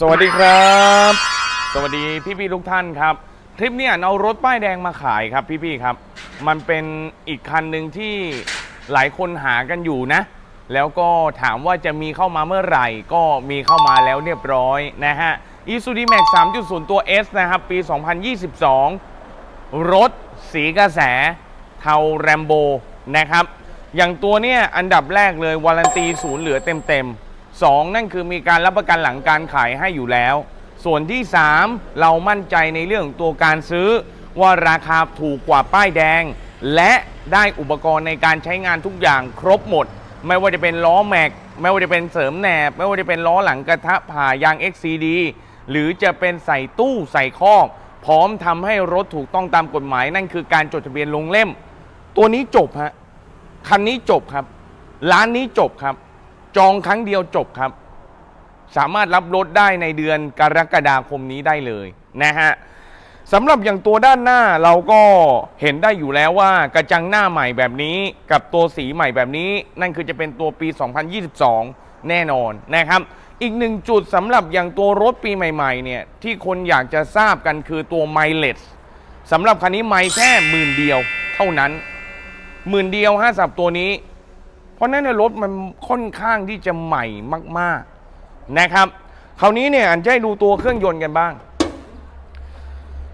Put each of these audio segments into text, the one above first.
สวัสดีครับ สวัสดีพี่ๆทุกท่านครับคลิปเนี้ยเอารถป้ายแดงมาขายครับพี่ๆครับ มันเป็นอีกคันหนึ่งที่หลายคนหากันอยู่นะ แล้วก็ถามว่าจะมีเข้ามาเมื่อไหร่ ก็มีเข้ามาแล้วเรียบร้อยนะฮะ i s u z u Max 3.0 ตัว S นะครับ ปี 2022 รถสีกระแส เทาแรมโบนะครับ อย่างตัวเนี้ยอันดับแรกเลยวารันตีศูนย์เหลือเต็มๆ สองนั่นคือมีการรับประกันหลังการขายให้อยู่แล้ว ส่วนที่ 3 เรามั่นใจในเรื่องตัวการซื้อ ว่าราคาถูกกว่าป้ายแดง และได้อุปกรณ์ในการใช้งานทุกอย่างครบหมด ไม่ว่าจะเป็นล้อแม็ก ไม่ว่าจะเป็นเสริมแหนบ ไม่ว่าจะเป็นล้อหลังกระทะผ่ายาง XCD หรือจะเป็นใส่ตู้ใส่คอกพร้อมทำให้รถถูกต้องตามกฎหมายนั่นคือการจดทะเบียนลงเล่ม ตัวนี้จบฮะคันนี้จบครับ ร้านนี้จบครับ จองครั้งเดียวจบครับ สามารถรับรถได้ในเดือนกรกฎาคมนี้ได้เลยนะฮะสำหรับอย่างตัวด้านหน้าเราก็เห็นได้อยู่แล้วว่ากระจังหน้าใหม่แบบนี้ กับตัวสีใหม่แบบนี้ นั่นคือจะเป็นตัวปี 2022 แน่นอนนะครับ อีกหนึ่งจุดสำหรับอย่างตัวรถปีใหม่ๆเนี่ยที่คนอยากจะทราบกันคือตัวไมล์เลสสำหรับคันนี้ไมล์แค่หมื่นเดียวเท่านั้นหมื่นเดียวห้าสับตัวนี้ เพราะนั้นเนยรถมันค่อนข้างที่จะใหม่มากๆนะครับ คราวนี้เนี่ยอันจะให้ดูตัวเครื่องยนต์กันบ้าง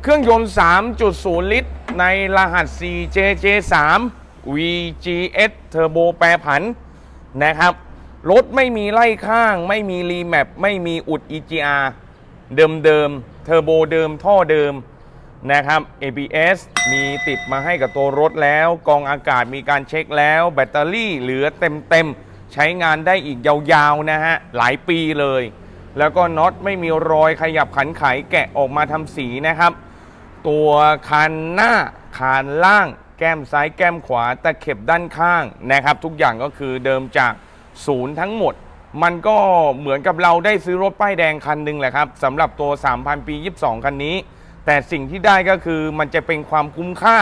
เครื่องยนต์ 3.0 ลิตร ในรหัส 4JJ3 VGS Turbo แปรผันนะครับรถไม่มีไล่ข้าง ไม่มีรีแมปไม่มีอุด EGR เดิมเดิมเทอร์โบเดิมท่อเดิม นะครับ ABS มีติดมาให้กับตัวรถแล้ว กองอากาศมีการเช็คแล้ว แบตเตอรี่เหลือเต็มๆ ใช้งานได้อีกยาวๆนะฮะ หลายปีเลย แล้วก็น็อตไม่มีรอยขยับขันไขแกะออกมาทำสีนะครับ ตัวคานหน้าคานล่าง แก้มซ้ายแก้มขวาตะเข็บด้านข้างนะครับ ทุกอย่างก็คือเดิมจากศูนย์ทั้งหมด มันก็เหมือนกับเราได้ซื้อรถป้ายแดงคันหนึ่งแหละครับสำหรับตัว 3,000 ปี 22 คันนี้ แต่สิ่งที่ได้ก็คือมันจะเป็นความคุ้มค่า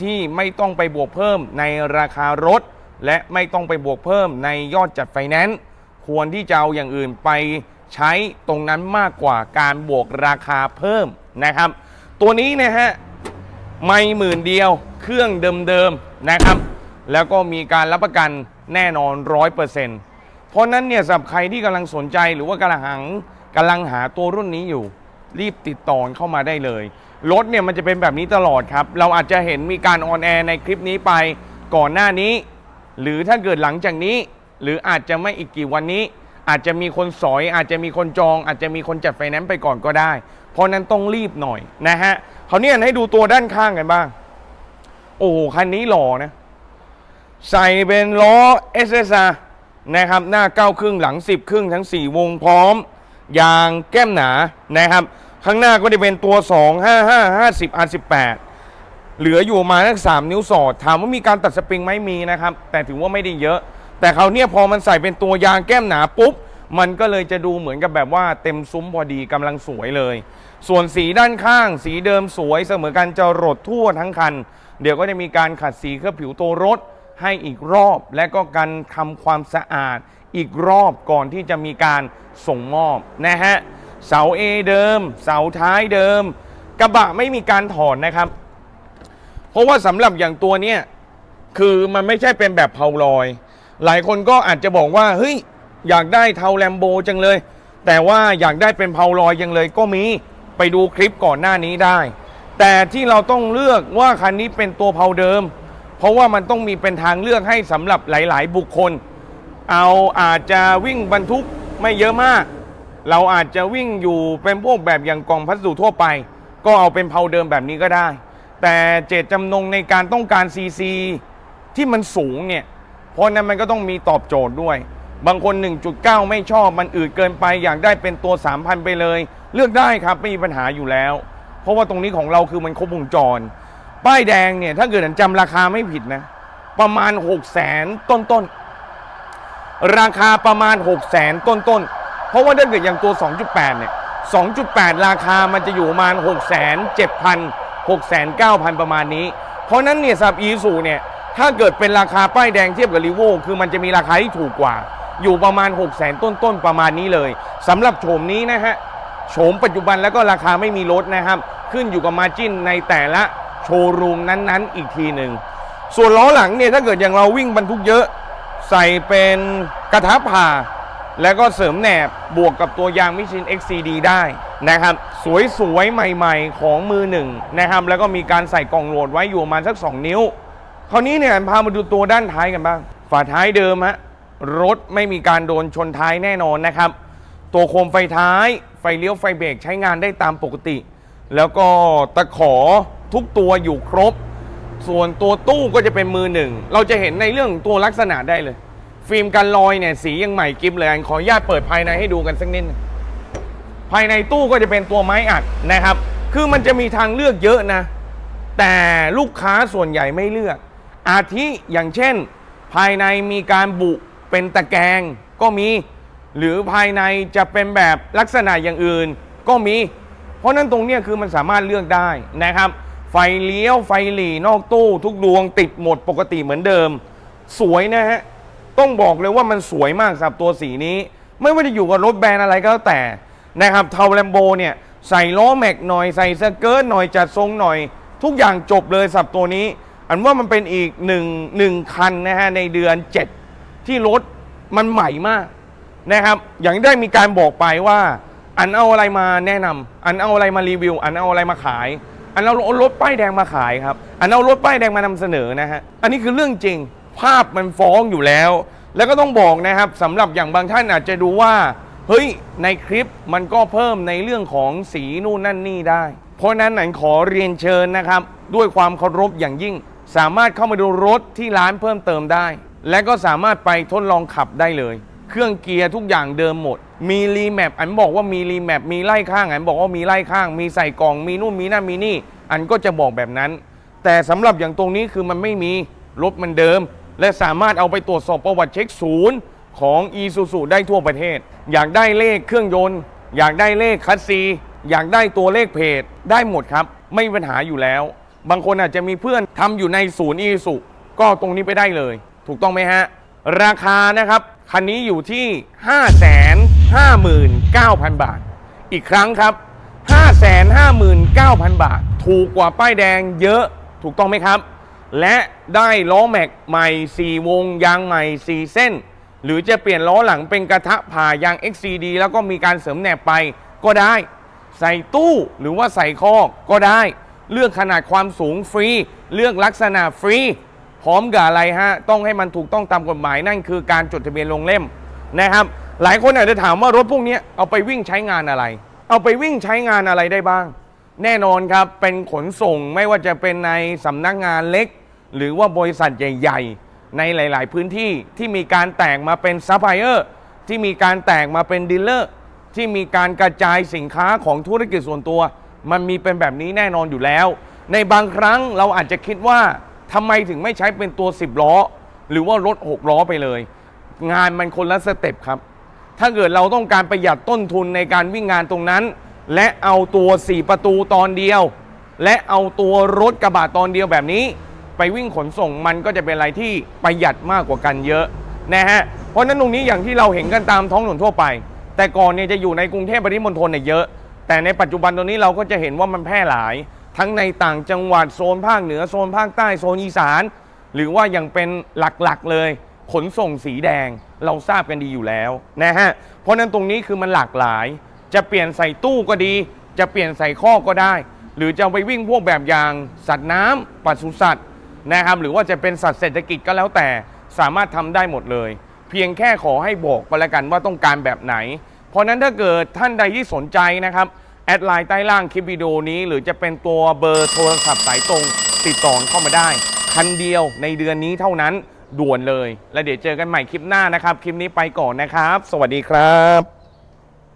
ที่ไม่ต้องไปบวกเพิ่มในราคารถ และไม่ต้องไปบวกเพิ่มในยอดจัดไฟแนนซ์ควรที่จะเอาอย่างอื่นไปใช้ตรงนั้นมากกว่าการบวกราคาเพิ่มนะครับ ตัวนี้นะฮะไม่หมื่นเดียวเครื่องเดิมๆนะครับ แล้วก็มีการรับประกันแน่นอนร้อยเปอร์เซ็นต์เพราะนั้นเนี่ยสำหรับใครที่กำลังสนใจหรือว่ากำลังหังกำลังหาตัวรุ่นนี้อยู่ รีบติดต่อเข้ามาได้เลย รถเนี่ยมันจะเป็นแบบนี้ตลอดครับ เราอาจจะเห็นมีการออนแอร์ในคลิปนี้ไปก่อนหน้านี้ หรือถ้าเกิดหลังจากนี้ หรืออาจจะไม่อีกกี่วันนี้ อาจจะมีคนสอย อาจจะมีคนจอง อาจจะมีคนจัดไฟแนนซ์ไปก่อนก็ได้ เพราะนั้นต้องรีบหน่อยนะฮะเขาวเนี่ยให้ดูตัวด้านข้างกันบ้าง โอ้คันนี้หล่อนะ ใส่เป็นล้อ SSR นะครับหน้าเก้าครึ่งหลัง10ครึ่งทั้ง4วงพร้อม ยางแก้มหนานะครับ ข้างหน้าก็จะเป็นตัว 2 5 5 50 R18 เหลืออยู่มาณสัก3นิ้วสอด ถามว่ามีการตัดสปริงไหมมีนะครับ แต่ถือว่าไม่ได้เยอะ แต่เขาเนี่ยพอมันใส่เป็นตัวยางแก้มหนาปุ๊บ มันก็เลยจะดูเหมือนกับแบบว่าเต็มซุ้มพอดีกำลังสวยเลย ส่วนสีด้านข้าง สีเดิมสวยเสมอกันจะรดทั่วทั้งคัน เดี๋ยวก็จะมีการขัดสีเคลือบผิวตัวรถให้อีกรอบและก็การทำความสะอาด อีกรอบก่อนที่จะมีการส่งมอบนะฮะเสา A เดิม เสาท้ายเดิม กระบะไม่มีการถอนนะครับ เพราะว่าสำหรับอย่างตัวเนี้ยคือมันไม่ใช่เป็นแบบเพาลอย หลายคนก็อาจจะบอกว่าเฮ้ยอยากได้เทาแลมโบจังเลย แต่ว่าอยากได้เป็นเพาลอยจังเลยก็มีไปดูคลิปก่อนหน้านี้ได้ แต่ที่เราต้องเลือกว่าคันนี้เป็นตัวเพาเดิม เพราะว่ามันต้องมีเป็นทางเลือกให้สำหรับหลาย ๆ บุคคล เอาอาจจะวิ่งบรรทุกไม่เยอะมาก เราอาจจะวิ่งอยู่เป็นพวกแบบอย่างกล่องพัสดุทั่วไป ก็เอาเป็นเพาเดิมแบบนี้ก็ได้ แต่เจตจำนงในการต้องการซีซีที่มันสูงเนี่ย เพราะนั้นมันก็ต้องมีตอบโจทย์ด้วย บางคน 1.9 ไม่ชอบมันอืดเกินไป อยากได้เป็นตัว 3,000 ไปเลย เลือกได้ครับไม่มีปัญหาอยู่แล้ว เพราะว่าตรงนี้ของเราคือมันครบวงจร ป้ายแดงเนี่ยถ้าเกิดจำราคาไม่ผิดนะ ประมาณ 6 0 0 0 0 0ต้นต้นๆ ราคาประมาณ 6 0 0 0นต้นๆ เพราะว่าถ้าเกิดอย่างตัว 2.8 เนี่ย 2.8 ราคามันจะอยู่ประมาณ 6 7 0 0 0 6 9 0 0 0 ประมาณนี้ เพราะนั้นเนี่ยสับอีซูเนี่ย ถ้าเกิดเป็นราคาป้ายแดงเทียบกับรีโวคือมันจะมีราคาที่ถูกกว่า อยู่ประมาณ 6 0 0 0 0 0ต้นๆ ประมาณนี้เลยสำหรับโฉมนี้นะฮะโฉมปัจจุบันแล้วก็ราคาไม่มีลดนะครับ ขึ้นอยู่กับมาจิ้นในแต่ละโชว์รูมนั้นๆ อีกทีหนึ่ง ส่วนล้อหลังเนี่ยถ้าเกิดอย่างเราวิ่งบรรทุกเยอะ ใส่เป็นกระทะผ่า แล้วก็เสริมแหนบบวกกับตัวยางมิชิน XCD ได้นะครับ สวยๆ ใหม่ๆ ของมือหนึ่งนะครับ แล้วก็มีการใส่กล่องโหลดไว้อยู่ประมาณสัก 2 นิ้ว คราวนี้เนี่ยพามาดูตัวด้านท้ายกันบ้าง ฝาท้ายเดิมฮะรถไม่มีการโดนชนท้ายแน่นอนนะครับ ตัวโคมไฟท้าย ไฟเลี้ยวไฟเบรกใช้งานได้ตามปกติ แล้วก็ตะขอทุกตัวอยู่ครบ ส่วนตัวตู้ก็จะเป็นมือหนึ่ง เราจะเห็นในเรื่องตัวลักษณะได้เลย ฟิล์มกันรอยเนี่ยสียังใหม่กิฟเลยขออนุญาตเปิดภายในให้ดูกันสักนิดนะภายในตู้ก็จะเป็นตัวไม้อัดนะครับ คือมันจะมีทางเลือกเยอะนะ แต่ลูกค้าส่วนใหญ่ไม่เลือก อาทิอย่างเช่น ภายในมีการบุเป็นตะแกรงก็มี หรือภายในจะเป็นแบบลักษณะอย่างอื่นก็มี เพราะนั้นตรงนี้คือมันสามารถเลือกได้นะครับ ไฟเลี้ยวไฟหลีนอกตู้ทุกดวงติดหมดปกติเหมือนเดิม สวยนะฮะ ต้องบอกเลยว่ามันสวยมากสำหรับตัวสีนี้ ไม่ว่าจะอยู่กับรถแบรนด์อะไรก็แล้วแต่นะครับเทาแลมโบเนี่ยใส่ล้อแม็กหน่อยใส่สเกิร์ตหน่อยจัดทรงหน่อย ทุกอย่างจบเลยสำหรับตัวนี้ อันว่ามันเป็นอีกหนึ่งหนึ่งคันนะฮะในเดือน 7 ที่รถมันใหม่มากนะครับ อย่างได้มีการบอกไปว่า อันเอาอะไรมาแนะนำอันเอาอะไรมารีวิว อันเอาอะไรมาขาย อันเอารถป้ายแดงมาขายครับ อันเอารถป้ายแดงมานำเสนอนะฮะ อันนี้คือเรื่องจริง ภาพมันฟ้องอยู่แล้ว แล้วก็ต้องบอกนะครับสำหรับอย่างบางท่านอาจจะดูว่า เฮ้ย ในคลิปมันก็เพิ่มในเรื่องของสีนู่นนั่นนี่ได้ เพราะฉะนั้นหนันขอเรียนเชิญนะครับ ด้วยความเคารพอย่างยิ่ง สามารถเข้ามาดูรถที่ร้านเพิ่มเติมได้ และก็สามารถไปทดลองขับได้เลย เครื่องเกียร์ทุกอย่างเดิมหมด มีรีแมปอันบอกว่ามีรีแมปมีไล่ข้างอันบอกว่ามีไล่ข้าง มีใส่กล่องมีนู่นมีนั่นมีนี่ อันก็จะบอกแบบนั้น แต่สำหรับอย่างตรงนี้คือมันไม่มีรถมันเดิม และสามารถเอาไปตรวจสอบประวัติเช็คศูนย์ของ e s u s u ได้ทั่วประเทศ อยากได้เลขเครื่องยนต์ อยากได้เลขคัสซี อยากได้ตัวเลขเพจ ได้หมดครับ ไม่มีปัญหาอยู่แล้ว บางคนอาจจะมีเพื่อนทำอยู่ในศูนย์ e s u ก็ตรงนี้ไปได้เลย ถูกต้องไหมฮะ ราคานะครับ คันนี้อยู่ที่ 559,000 บาท อีกครั้งครับ 559,000 บาท ถูกกว่าป้ายแดงเยอะถูกต้องไหมครับ และได้ล้อแม็กใหม่ 4 วง ยางใหม่ 4 เส้น หรือจะเปลี่ยนล้อหลังเป็นกระทะผ่ายาง XCD แล้วก็มีการเสริมแหนบไปก็ได้ ใส่ตู้หรือว่าใส่คอกก็ได้ เลือกขนาดความสูงฟรี เลือกลักษณะฟรี พร้อมกับอะไรฮะต้องให้มันถูกต้องตามกฎหมายนั่นคือการจดทะเบียนลงเล่มนะครับ หลายคนอาจจะถามว่ารถพวกนี้เอาไปวิ่งใช้งานอะไร เอาไปวิ่งใช้งานอะไรได้บ้าง แน่นอนครับเป็นขนส่งไม่ว่าจะเป็นในสำนักงานเล็ก หรือว่าบริษัทใหญ่ ๆ ในหลาย ๆ พื้นที่ที่มีการแตกมาเป็นซัพพลายเออร์ที่มีการแตกมาเป็นดีลเลอร์ที่มีการกระจายสินค้าของธุรกิจส่วนตัว มันมีเป็นแบบนี้แน่นอนอยู่แล้ว ในบางครั้งเราอาจจะคิดว่า ทำไมถึงไม่ใช้เป็นตัว 10 ล้อ หรือว่ารถ 6 ล้อไปเลย งานมันคนละสเต็ปครับ ถ้าเกิดเราต้องการประหยัดต้นทุนในการวิ่งงานตรงนั้น และเอาตัว 4 ประตูตอนเดียว และเอาตัวรถกระบะตอนเดียวแบบนี้ ไปวิ่งขนส่งมันก็จะเป็นอะไรที่ประหยัดมากกว่ากันเยอะนะฮะเพราะนั้นตรงนี้อย่างที่เราเห็นกันตามท้องถนนทั่วไป แต่ก่อนเนี่ยจะอยู่ในกรุงเทพปริมณฑลเนี่ยเยอะ แต่ในปัจจุบันตรงนี้เราก็จะเห็นว่ามันแพร่หลาย ทั้งในต่างจังหวัดโซนภาคเหนือโซนภาคใต้โซนอีสาน หรือว่ายังเป็นหลักๆเลย ขนส่งสีแดงเราทราบกันดีอยู่แล้วนะฮะเพราะนั้นตรงนี้คือมันหลากหลาย จะเปลี่ยนใส่ตู้ก็ดี จะเปลี่ยนใส่ข้อก็ได้ หรือจะไปวิ่งพวกแบบอย่างสัตว์น้ำปศุสัตว์นะครับหรือว่าจะเป็นสัตว์เศรษฐกิจก็แล้วแต่สามารถทำได้หมดเลย เพียงแค่ขอให้บอกก็แล้วกันว่าต้องการแบบไหน เพราะนั้นถ้าเกิดท่านใดที่สนใจนะครับ แอดไลน์ใต้ล่างคลิปวิดีโอนี้ หรือจะเป็นตัวเบอร์โทรศัพท์สายตรง ติดต่อเข้ามาได้ คันเดียวในเดือนนี้เท่านั้นด่วนเลย แล้วเดี๋ยวเจอกันใหม่คลิปหน้านะครับ คลิปนี้ไปก่อนนะครับ สวัสดีครับ